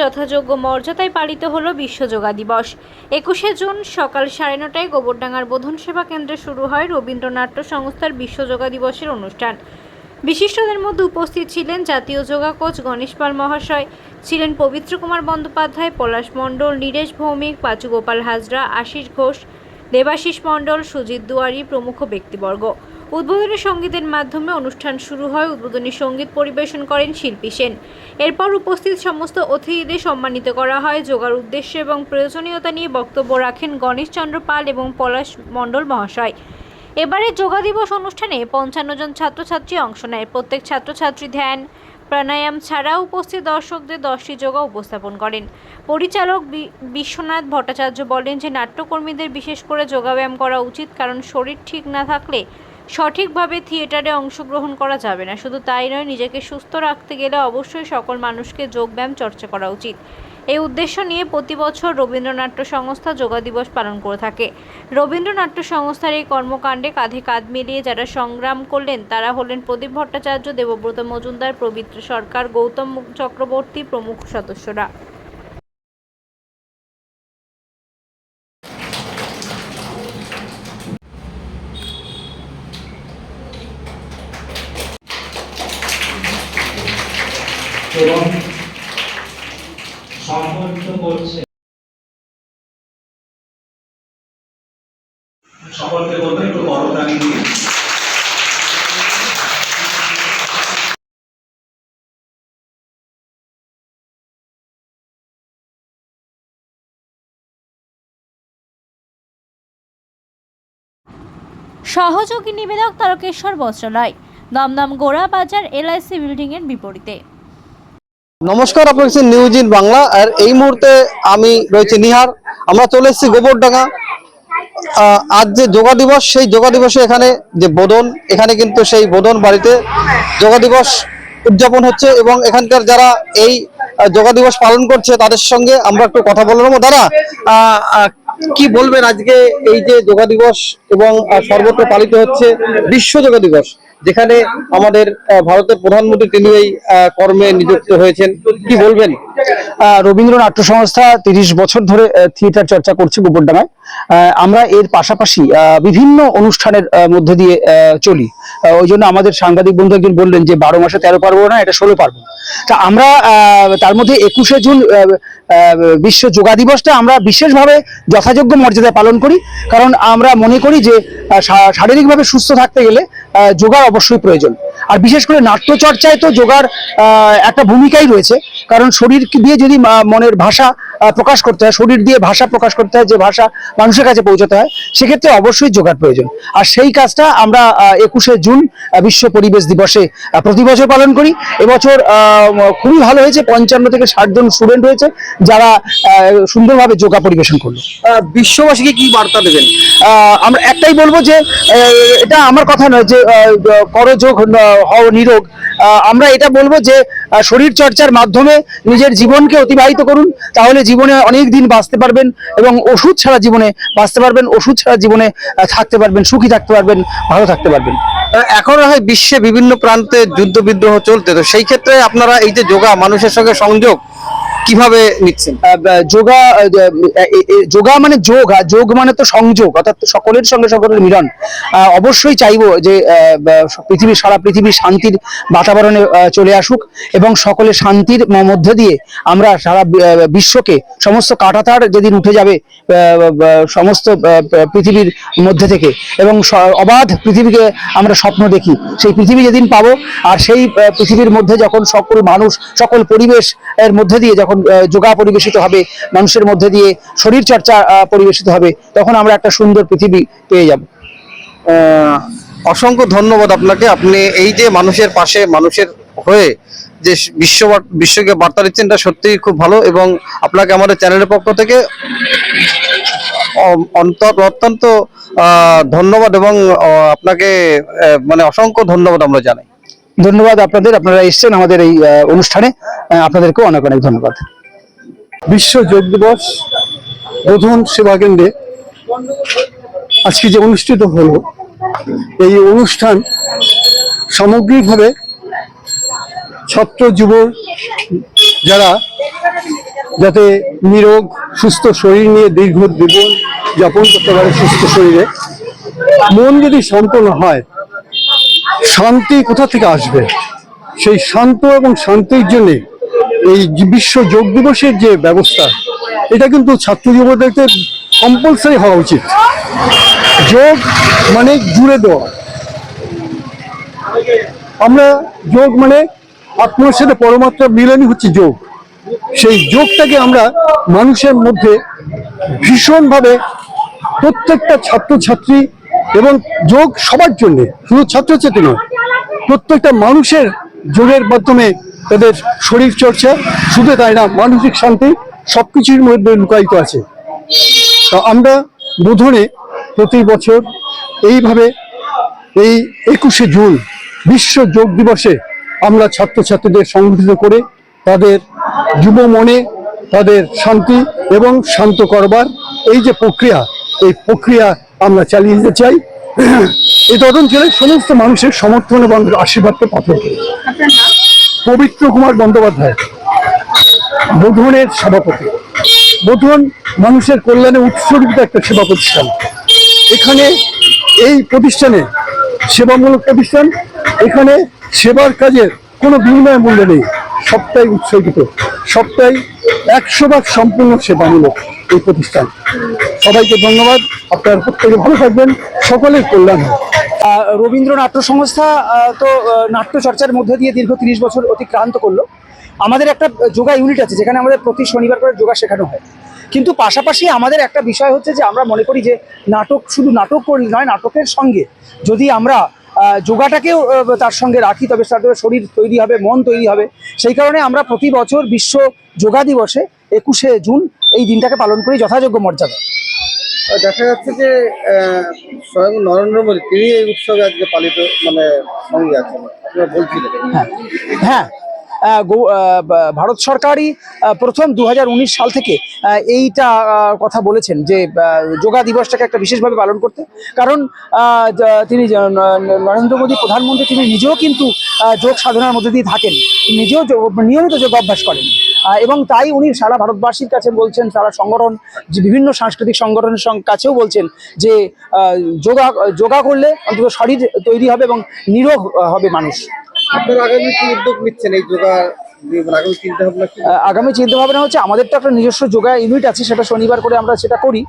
যথাযোগ্য মর্যাদায় পালিত হলো বিশ্ব যোগা দিবস। একুশে জুন সকাল সাড়ে নটায় গোবরডাঙ্গার বোধন সেবা কেন্দ্রে শুরু হয় রবীন্দ্রনাট্য সংস্থার বিশ্ব যোগা দিবসের অনুষ্ঠান। বিশিষ্টদের মধ্যে উপস্থিত ছিলেন জাতীয় যোগা কোচ গণেশ পাল মহাশয়, ছিলেন পবিত্র কুমার বন্দ্যোপাধ্যায়, পলাশ মণ্ডল, নীরেশ ভৌমিক পাচু গোপাল হাজরা, আশিস ঘোষ, দেবাশিস মণ্ডল, সুজিত দুয়ারি প্রমুখ ব্যক্তিবর্গ। উদ্বোধনী সঙ্গীতের মাধ্যমে অনুষ্ঠান শুরু হয়। উদ্বোধনী সংগীত পরিবেশন করেন শিল্পী সেন। এরপর উপস্থিত সমস্ত অতিথিদের সম্মানিত করা হয়। যোগার উদ্দেশ্য এবং প্রয়োজনীয়তা নিয়ে বক্তব্য রাখেন গণেশচন্দ্র পাল এবং পলাশ মণ্ডল মহাশয়। এবারে যোগা দিবস অনুষ্ঠানে পঞ্চান্ন জন ছাত্রছাত্রী অংশ নেয়। প্রত্যেক ছাত্রছাত্রী ধ্যান, প্রাণায়াম ছাড়াও উপস্থিত দর্শকদের দশটি যোগা উপস্থাপন করেন। পরিচালক বিশ্বনাথ ভট্টাচার্য বলেন যে, নাট্যকর্মীদের বিশেষ করে যোগাব্যায়াম করা উচিত কারণ শরীর ঠিক না থাকলে সঠিকভাবে থিয়েটারে অংশগ্রহণ করা যাবে না। শুধু তাই নয়, নিজেকে সুস্থ রাখতে গেলে অবশ্যই সকল মানুষকে যোগব্যায়াম চর্চা করা উচিত। এই উদ্দেশ্য নিয়ে প্রতি বছর রবীন্দ্রনাট্য সংস্থা যোগা দিবস পালন করে থাকে। রবীন্দ্রনাট্য সংস্থার এই কর্মকাণ্ডে কাঁধে কাঁধ মিলিয়ে যারা সংগ্রাম করলেন, তারা হলেন প্রদীপ ভট্টাচার্য, দেবব্রত মজুমদার, পবিত্র সরকার, গৌতম চক্রবর্তী প্রমুখ সদস্যরা। সকলকে বলব একটু করতালি দিয়ে। সহযোগী নিবেদক তারকেশ্বর বস্ত্রালয় দমদম গোড়া বাজার এলআইসি বিল্ডিংয়ের বিপরীতে। নমস্কার আপনার নিউজ ইন বাংলা আর এই মুহূর্তে আমি রয়েছে নিহার। আমরা চলে এসেছি গোবরডাঙ্গা। আজ যে যোগা দিবস, সেই যোগা দিবসে এখানে যে বোধন এখানে কিন্তু সেই বোধন বাড়িতে যোগা দিবস উদযাপন হচ্ছে এবং এখানকার যারা এই যোগা দিবস পালন করছে, তাদের সঙ্গে আমরা একটু কথা বলে নেব। দাদা কি বলবেন আজকে এই যে যোগা দিবস এবং সর্বত্র পালিত হচ্ছে বিশ্ব যোগা দিবস? যেখানে আমাদের ভারতের প্রধানমন্ত্রী তিনি এই কর্মে নিযুক্ত হয়েছেন। কি বলবেন? রবীন্দ্র নাট্য সংস্থা তিরিশ বছর ধরে থিয়েটার চর্চা করছে গোবরডাঙ্গায় আমরা এর পাশাপাশি বিভিন্ন অনুষ্ঠানের মধ্যে দিয়ে চলি। ওই জন্য আমাদের সাংবাদিক বন্ধু একজন বললেন যে বারো মাসে তেরো পারব না এটা ষোলো পারব তা আমরা তার মধ্যে একুশে জুন বিশ্ব যোগা দিবসটা আমরা বিশেষভাবে যথাযোগ্য মর্যাদায় পালন করি। কারণ আমরা মনে করি যে শারীরিকভাবে সুস্থ থাকতে গেলে যোগার অবশ্যই প্রয়োজন। আর বিশেষ করে নাট্যচর্চায় তো যোগার একটা ভূমিকাই রয়েছে। কারণ শরীর দিয়ে যদি মনের ভাষা প্রকাশ করতে হয় শরীর দিয়ে ভাষা প্রকাশ করতে হয় যে ভাষা মানুষের কাছে পৌঁছতে হয় সেক্ষেত্রে অবশ্যই যোগার প্রয়োজন। আর সেই কাজটা আমরা একুশে জুন বিশ্ব পরিবেশ দিবসে প্রতি বছর পালন করি। এবছর খুবই ভালো হয়েছে পঞ্চান্ন থেকে ষাট জন স্টুডেন্ট হয়েছে যারা সুন্দরভাবে যোগা পরিবেশন করল। বিশ্ববাসীকে কি বার্তা দেবেন? আমরা একটাই বলব যে এটা আমার কথা নয় যে করযোগ হও নিরোগ। আমরা এটা বলব যে শরীর চর্চার মাধ্যমে নিজের জীবনকে অতিবাহিত করুন, তাহলে জীবনে অনেক দিন বাঁচতে পারবেন এবং ওষুধ ছাড়া জীবনে বাঁচতে পারবেন, ওষুধ ছাড়া জীবনে থাকতে পারবেন, সুখী থাকতে পারবেন, ভালো থাকতে পারবেন। এখন হয় বিশ্বে বিভিন্ন প্রান্তে যুদ্ধ বিদ্রোহ চলতে, তো সেই ক্ষেত্রে আপনারা এই যে যোগা, মানুষের সঙ্গে সংযোগ কীভাবে নিচ্ছেন? যোগা যোগা মানে যোগ যোগ মানে তো সংযোগ, অর্থাৎ সকলের সঙ্গে সকলের মিলন। অবশ্যই চাইব যে পৃথিবীর সারা পৃথিবীর শান্তির বাতাবরণে চলে আসুক এবং সকলে শান্তির মধ্যে দিয়ে আমরা সারা বিশ্বকে সমস্ত কাটাতার যেদিন উঠে যাবে সমস্ত পৃথিবীর মধ্যে থেকে এবং অবাধ পৃথিবীকে আমরা স্বপ্ন দেখি। সেই পৃথিবী যেদিন পাবো, আর সেই পৃথিবীর মধ্যে যখন সকল মানুষ, সকল পরিবেশ এর মধ্যে দিয়ে যখন আহ, যোগা পরিবেশিত হবে মানুষের মধ্যে দিয়ে শরীর চর্চা পরিবেশিত হবে তখন আমরা একটা সুন্দর পৃথিবী পেয়ে যাব। অসংখ্য ধন্যবাদ আপনাকে। আপনি এই যে মানুষের পাশে মানুষের হয়ে যে বিশ্ব বিশ্বকে বার্তা দিচ্ছেন এটা সত্যিই খুব ভালো এবং আপনাকে আমাদের চ্যানেলের পক্ষ থেকে অত্যন্ত ধন্যবাদ এবং আপনাকে মানে অসংখ্য ধন্যবাদ আমরা জানাই। ধন্যবাদ আপনাদের, আপনারা এসেছেন আমাদের এই অনুষ্ঠানে। আপনাদেরকে অনেক অনেক ধন্যবাদ। বিশ্ব যোগ দিবস বোধন সেবা কেন্দ্রে আজকে যে অনুষ্ঠিত হলো, এই অনুষ্ঠান সামগ্রিকভাবে ছাত্র যুব যারা যাতে নিরোগ, সুস্থ শরীর নিয়ে দীর্ঘ জীবন যাপন করতে পারে সুস্থ শরীরে, মন যদি শান্ত না হয় শান্তি কোথা থেকে আসবে? সেই শান্ত এবং শান্তির জন্য এই বিশ্ব যোগ দিবসের যে ব্যবস্থা, এটা কিন্তু ছাত্র যুবদেরকে কম্পালসারি হওয়া উচিত। যোগ মানে জুড়ে দেওয়া। আমরা যোগ মানে আত্মার সাথে পরমাত্মা মিলনই হচ্ছে যোগ। সেই যোগটাকে আমরা মানুষের মধ্যে ভীষণভাবে প্রত্যেকটা ছাত্রছাত্রী এবং যোগ সবার জন্য, শুধু ছাত্রছাত্রী নয়, প্রত্যেকটা মানুষের যোগের মাধ্যমে তাদের শরীর চর্চা, শুধু তাই না, মানসিক শান্তি সব কিছুর মধ্যে লুকায়িত আছে। তো আমরা বোধনে প্রতি বছর এইভাবে এই একুশে জুন বিশ্ব যোগ দিবসে আমরা ছাত্রছাত্রীদের সংগঠিত করে তাদের যুব মনে, তাদের শান্তি এবং শান্ত করবার এই যে প্রক্রিয়া, এই প্রক্রিয়া আমরা চালিয়ে যেতে চাই। এই তদঞ্চলের সমস্ত মানুষের সমর্থন এবং আশীর্বাদকে পাত্র করি। পবিত্র কুমার বন্দ্যোপাধ্যায় বোধনের সভাপতি। বোধন মানুষের কল্যাণে উৎসর্গিত একটা সেবা প্রতিষ্ঠান। এখানে এই প্রতিষ্ঠানে সেবামূলক প্রতিষ্ঠান এখানে সেবার কাজের কোনো বিনিময় মূল্য নেই। সবটাই উৎসর্গিত। সবটাই একশো ভাগ সম্পূর্ণ সেবামূলক। এই প্রতিষ্ঠান। সবাইকে ধন্যবাদ। আপনার প্রত্যেকে ভালো থাকবেন। সকলের কল্যাণ রবীন্দ্র নাট্য সংস্থা তো নাট্য চর্চার মধ্যে দিয়ে দীর্ঘ তিরিশ বছর অতিক্রান্ত করল। আমাদের একটা যোগা ইউনিট আছে, যেখানে আমাদের প্রতি শনিবার করে যোগা শেখানো হয়। কিন্তু পাশাপাশি আমাদের একটা বিষয় হচ্ছে যে, আমরা মনে করি যে, নাটক শুধু নাটক করলে নয়, নাটকের সঙ্গে যদি আমরা যোগাটাকেও তার সঙ্গে রাখি, তবে তার শরীর তৈরি হবে, মন তৈরি হবে। সেই কারণে আমরা প্রতি বছর বিশ্ব যোগা দিবসে একুশে জুন এই দিনটাকে পালন করি যথাযোগ্য মর্যাদা। দেখা যাচ্ছে যে স্বয়ং নরেন্দ্র মোদী তিনি এই উৎসবে আজকে পালিত মানে সঙ্গে আছেন। আপনারা বলছিলেন। হ্যাঁ। হ্যাঁ। ভারত সরকারই প্রথম দু হাজার উনিশ সাল থেকে এইটা কথা বলেছেন যে যোগা দিবসটাকে একটা বিশেষভাবে পালন করতে। কারণ তিনি নরেন্দ্র মোদী প্রধানমন্ত্রী, তিনি নিজেও কিন্তু যোগ সাধনার মধ্যে দিয়ে থাকেন। নিজেও নিয়মিত যোগ অভ্যাস করেন এবং তাই উনি সারা ভারতবাসীর কাছে বলছেন, সারা সংগঠন, যে বিভিন্ন সাংস্কৃতিক সংগঠনের কাছেও বলছেন যে যোগা যোগা করলে অন্তত শরীর তৈরি হবে এবং নিরোগ হবে মানুষ। উদ্যোগ মানে আগামী চিন্তা ভাবনা হচ্ছে আমাদের তো একটা নিজস্ব যোগা ইউনিট আছে, সেটা শনিবার করে আমরা সেটা করি।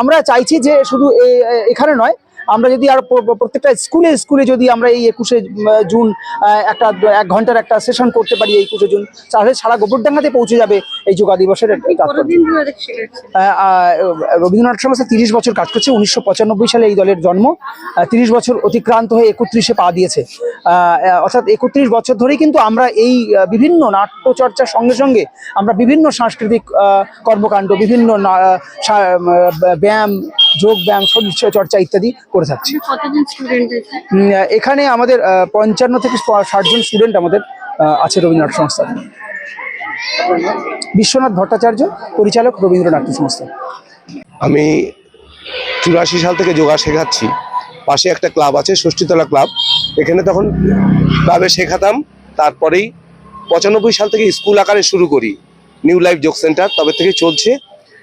আমরা চাইছি যে শুধু এখানে নয় আমরা যদি আর প্রত্যেকটা স্কুলে স্কুলে যদি আমরা এই একুশে জুন একটা এক ঘণ্টার একটা সেশন করতে পারি এই একুশে জুন তাহলে সারা গোবরডাঙ্গাতে পৌঁছে যাবে এই যোগা দিবসের এই রবীন্দ্রনাথ সংস্থা তিরিশ বছর কাজ করছে উনিশশো পঁচানব্বই সালে এই দলের জন্ম। তিরিশ বছর অতিক্রান্ত হয়ে একত্রিশে পা দিয়েছে। অর্থাৎ একত্রিশ বছর ধরেই কিন্তু আমরা এই বিভিন্ন নাট্যচর্চার সঙ্গে সঙ্গে আমরা বিভিন্ন সাংস্কৃতিক কর্মকাণ্ড বিভিন্ন ব্যায়াম যোগ ব্যায়াম শরীর চর্চা ইত্যাদি করে থাকছি। এখানে আমাদের আহ, পঞ্চান্ন থেকে ষাট জন স্টুডেন্ট আমাদের আছে রবীন্দ্রনাথ সংস্থা। বিশ্বনাথ ভট্টাচার্য পরিচালক রবীন্দ্রনাথ সংস্থা। আমি চুরাশি সাল থেকে যোগা শেখাচ্ছি। পাশে একটা ক্লাব আছে ষষ্ঠীতলা ক্লাব। এখানে তখন ক্লাবে শেখাতাম তারপরেই পঁচানব্বই সাল থেকে স্কুল আকারে শুরু করি। নিউ লাইফ যোগ সেন্টার তবে থেকে চলছে।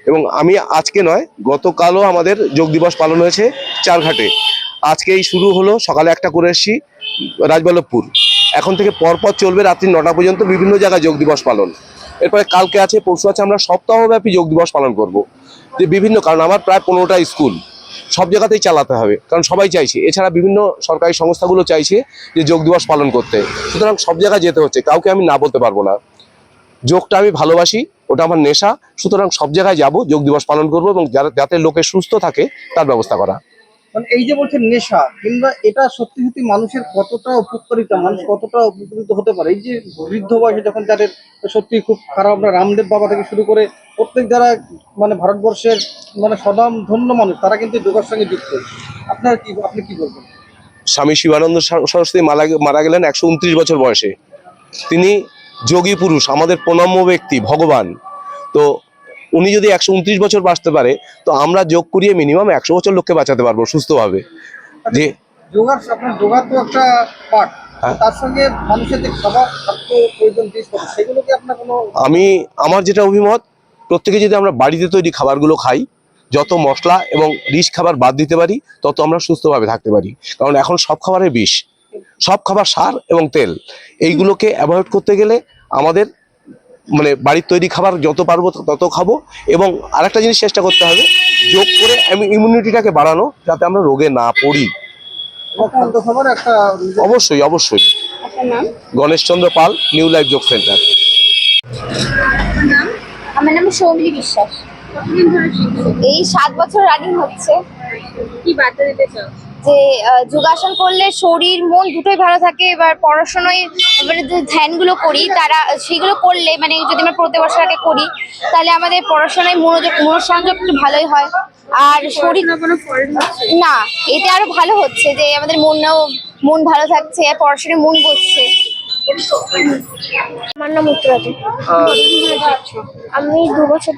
এবং আমি আজকে নয়, গতকালও আমাদের যোগ দিবস পালন হয়েছে চারঘাটে। আজকে এই শুরু হলো, সকালে একটা করে এসেছি, রাজবল্লভপুর। এখন থেকে পরপর চলবে রাত্রি নটা পর্যন্ত বিভিন্ন জায়গায় যোগ দিবস পালন। এরপরে কালকে আছে, পরশু আছে, আমরা সপ্তাহব্যাপী যোগ দিবস পালন করব। যে বিভিন্ন, কারণ আমার প্রায় পনেরোটা স্কুল, সব জায়গাতেই চালাতে হবে, কারণ সবাই চাইছে। এছাড়া বিভিন্ন সরকারি সংস্থাগুলো চাইছে যে যোগ দিবস পালন করতে। সুতরাং সব জায়গায় যেতে হচ্ছে, কাউকে আমি না বলতে পারব না। যোগটা আমি ভালোবাসি ওটা আমার নেশা। সুতরাং সব জায়গায় যাব যোগ দিবস পালন করব এবং যাতে লোকে সুস্থ থাকে তার ব্যবস্থা করা। মানে এই যে বলছেন নেশা কিংবা এটা সত্যি সত্যি মানুষের কতটা উপকারিতা মানুষ কতটা উপকৃত হতে পারে? এই যে বৃদ্ধ বয়সে যখন তাদের সত্যি খুব খারাপ আমরা রামদেব বাবা থেকে শুরু করে প্রত্যেক যারা মানে ভারতবর্ষের মানে সদাম ধন্য মানুষ তারা কিন্তু যোগার সঙ্গে যুক্ত। আপনার কি আপনি কি বলবেন? স্বামী শিবানন্দ সরস্বতী মারা মারা গেলেন একশো উনত্রিশ বছর বয়সে। তিনি যোগী পুরুষ আমাদের প্রণম্য ব্যক্তি ভগবান। তো উনি যদি একশো উনত্রিশ বছর বাঁচতে পারে তো আমরা যোগ করিয়ে মিনিমাম একশো বছর লোককে বাঁচাতে পারব সুস্থভাবে। যে যোগার আপনার যোগার তো একটা পার্ট হ্যাঁ। তার সঙ্গে মানুষের যে খাবার খাদ্য প্রয়োজন জিনিসপত্র আপনার কোনো আমি আমার যেটা অভিমত প্রত্যেকে যদি আমরা বাড়িতে তৈরি খাবারগুলো খাই যত মশলা এবং রিচ খাবার বাদ দিতে পারি তত আমরা সুস্থভাবে থাকতে পারি। কারণ এখন সব খাবারে বিষ। সব খাবার সার এবং তেল। এইগুলোকে অ্যাভয়েড করতে গেলে আমাদের মানে বাড়ির তৈরি খাবার যত পারব তত খাব এবং আরেকটা জিনিস চেষ্টা করতে হবে যোগ করে ইমিউনিটিটাকে বাড়ানো যাতে আমরা রোগে না পড়ি। এবং খাবার একটা অবশ্যই অবশ্যই Ganeshchandra Pal new life Yog center আমার নাম বিশ্বাস। এই সাত বছর রানিং হচ্ছে। কি বার্তা দিতে চাও? যে যোগাসন করলে শরীর মন দুটোই ভালো থাকে। এবার পড়াশোনায় মানে যে ধ্যানগুলো করি তারা সেগুলো করলে মানে যদি আমরা প্রতি বছর আগে করি তাহলে আমাদের পড়াশোনায় মনোযোগ মনোসংযোগ একটু ভালোই হয়। আর শরীর কোনো না এতে আরও ভালো হচ্ছে যে আমাদের মনও মন ভালো থাকছে আর পড়াশোনায় মন বসছে। আমার নাম উত্তরাতে আমি দু বছর।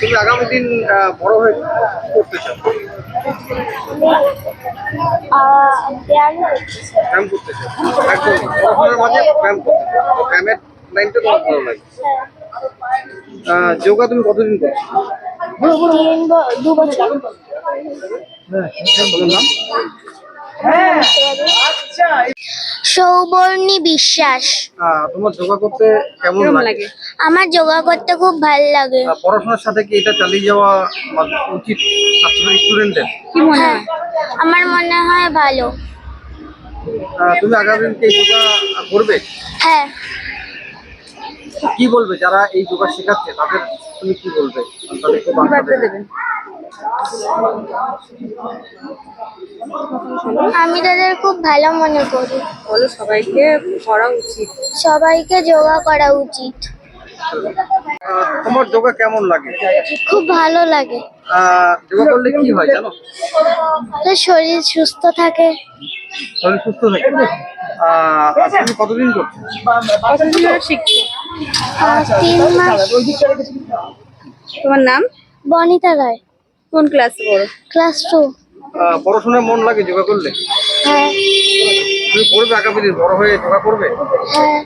তুমি আগামী দিন বড় হয়ে করতে চাও? আহ, ব্যায়াম করতে চাও? একদম। পড়াশোনার মাঝে ব্যায়াম করতে চাও? ব্যায়ামের লাইনটা তোমার ভালো লাগে। যোগা তুমি কতদিন করছ? তিন ব- দু বছর নাম। সৌবর্ণী বিশ্বাস। তোমার যোগা করতে কেমন লাগে? আমার যোগা করতে খুব ভালো লাগে। পড়াশোনার সাথে কি এটা চালিয়ে যাওয়া উচিত ছাত্র স্টুডেন্টদের কি মনে হ্যাঁ হয়? আমার মনে হয় ভালো। তুমি আগামী দিন যোগা করবে? হ্যাঁ। কি বলবে যারা এই যোগা শেখাচ্ছে? তাদের তুমি কি বলবে? তাদেরকে বার্তা বার্তা দেবে? আমি তাদের খুব ভালো মনে করি। বলো সবাইকে করা উচিত। সবাইকে যোগা করা উচিত। তোমার যোগা কেমন লাগে? খুব ভালো লাগে। আহ, যোগা করলে কি হয় জানো? তো শরীর সুস্থ থাকে। শরীর সুস্থ থাকে। আহ, তুমি কতদিন করছ? তিন মাস। তোমার নাম? বনিতা রায়। কোন ক্লাসে পড়ো? Class two. আহ, পড়াশোনায় মন লাগে যোগা করলে? হ্যাঁ। তুমি করবে আগামী দিন বড় হয়ে যোগা করবে? হ্যাঁ।